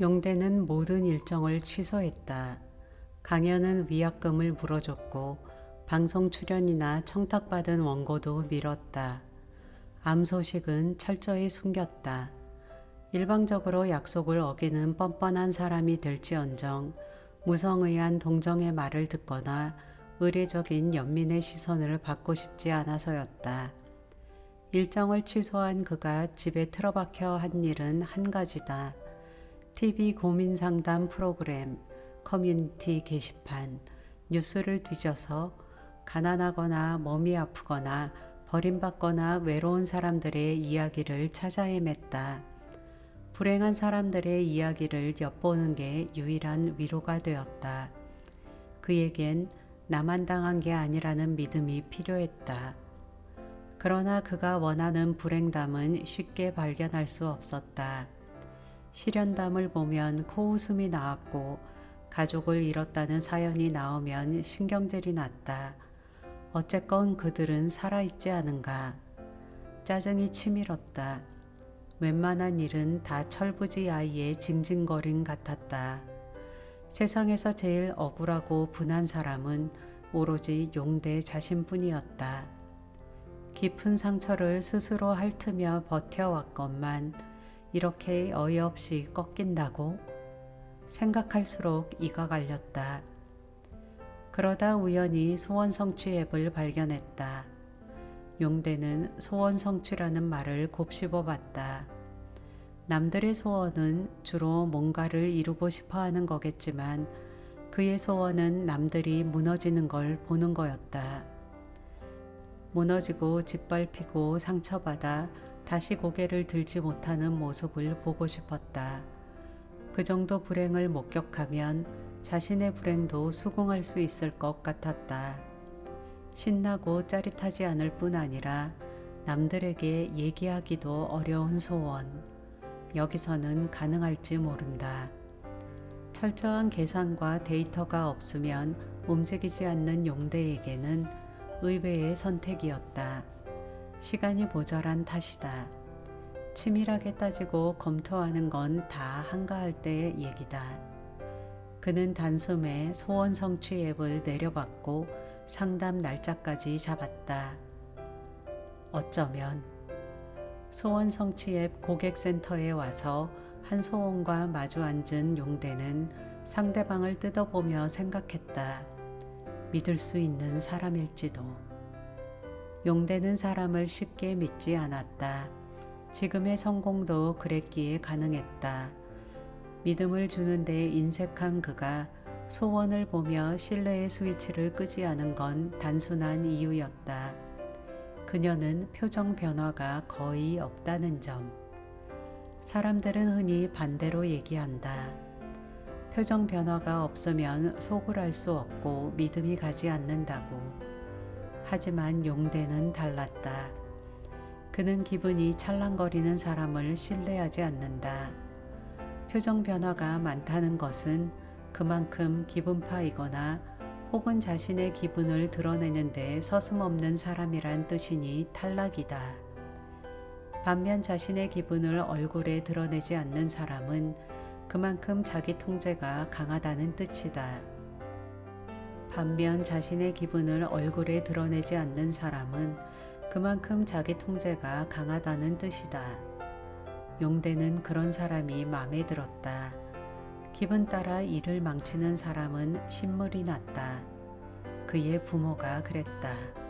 용대는 모든 일정을 취소했다. 강연은 위약금을 물어줬고 방송 출연이나 청탁받은 원고도 미뤘다. 암 소식은 철저히 숨겼다. 일방적으로 약속을 어기는 뻔뻔한 사람이 될지언정 무성의한 동정의 말을 듣거나 의례적인 연민의 시선을 받고 싶지 않아서였다. 일정을 취소한 그가 집에 틀어박혀 한 일은 한 가지다. TV 고민 상담 프로그램, 커뮤니티 게시판, 뉴스를 뒤져서 가난하거나 몸이 아프거나 버림받거나 외로운 사람들의 이야기를 찾아 헤맸다. 불행한 사람들의 이야기를 엿보는 게 유일한 위로가 되었다. 그에겐 나만 당한 게 아니라는 믿음이 필요했다. 그러나 그가 원하는 불행담은 쉽게 발견할 수 없었다. 실현담을 보면 코웃음이 나왔고 가족을 잃었다는 사연이 나오면 신경질이 났다. 어쨌건 그들은 살아있지 않은가. 짜증이 치밀었다. 웬만한 일은 다 철부지 아이의 징징거림 같았다. 세상에서 제일 억울하고 분한 사람은 오로지 용대 자신뿐이었다. 깊은 상처를 스스로 핥으며 버텨왔건만 이렇게 어이없이 꺾인다고 생각할수록 이가 갈렸다. 그러다 우연히 소원 성취 앱을 발견했다. 용대는 소원 성취라는 말을 곱씹어 봤다. 남들의 소원은 주로 뭔가를 이루고 싶어 하는 거겠지만 그의 소원은 남들이 무너지는 걸 보는 거였다. 무너지고 짓밟히고 상처받아 다시 고개를 들지 못하는 모습을 보고 싶었다. 그 정도 불행을 목격하면 자신의 불행도 수긍할 수 있을 것 같았다. 신나고 짜릿하지 않을 뿐 아니라 남들에게 얘기하기도 어려운 소원. 여기서는 가능할지 모른다. 철저한 계산과 데이터가 없으면 움직이지 않는 용대에게는 의외의 선택이었다. 시간이 모자란 탓이다. 치밀하게 따지고 검토하는 건 다 한가할 때의 얘기다. 그는 단숨에 소원 성취 앱을 내려받고 상담 날짜까지 잡았다. 어쩌면 소원 성취 앱 고객센터에 와서 한 소원과 마주 앉은 용대는 상대방을 뜯어보며 생각했다. 믿을 수 있는 사람일지도. 용대는 사람을 쉽게 믿지 않았다. 지금의 성공도 그랬기에 가능했다. 믿음을 주는데 인색한 그가 소원을 보며 신뢰의 스위치를 끄지 않은 건 단순한 이유였다. 그녀는 표정 변화가 거의 없다는 점. 사람들은 흔히 반대로 얘기한다. 표정 변화가 없으면 속을 알 수 없고 믿음이 가지 않는다고. 하지만 용대는 달랐다. 그는 기분이 찰랑거리는 사람을 신뢰하지 않는다. 표정 변화가 많다는 것은 그만큼 기분파이거나 혹은 자신의 기분을 드러내는데 서슴없는 사람이란 뜻이니 탈락이다. 반면 자신의 기분을 얼굴에 드러내지 않는 사람은 그만큼 자기 통제가 강하다는 뜻이다. 반면 자신의 기분을 얼굴에 드러내지 않는 사람은 그만큼 자기 통제가 강하다는 뜻이다. 용대는 그런 사람이 마음에 들었다. 기분 따라 일을 망치는 사람은 신물이 났다. 그의 부모가 그랬다.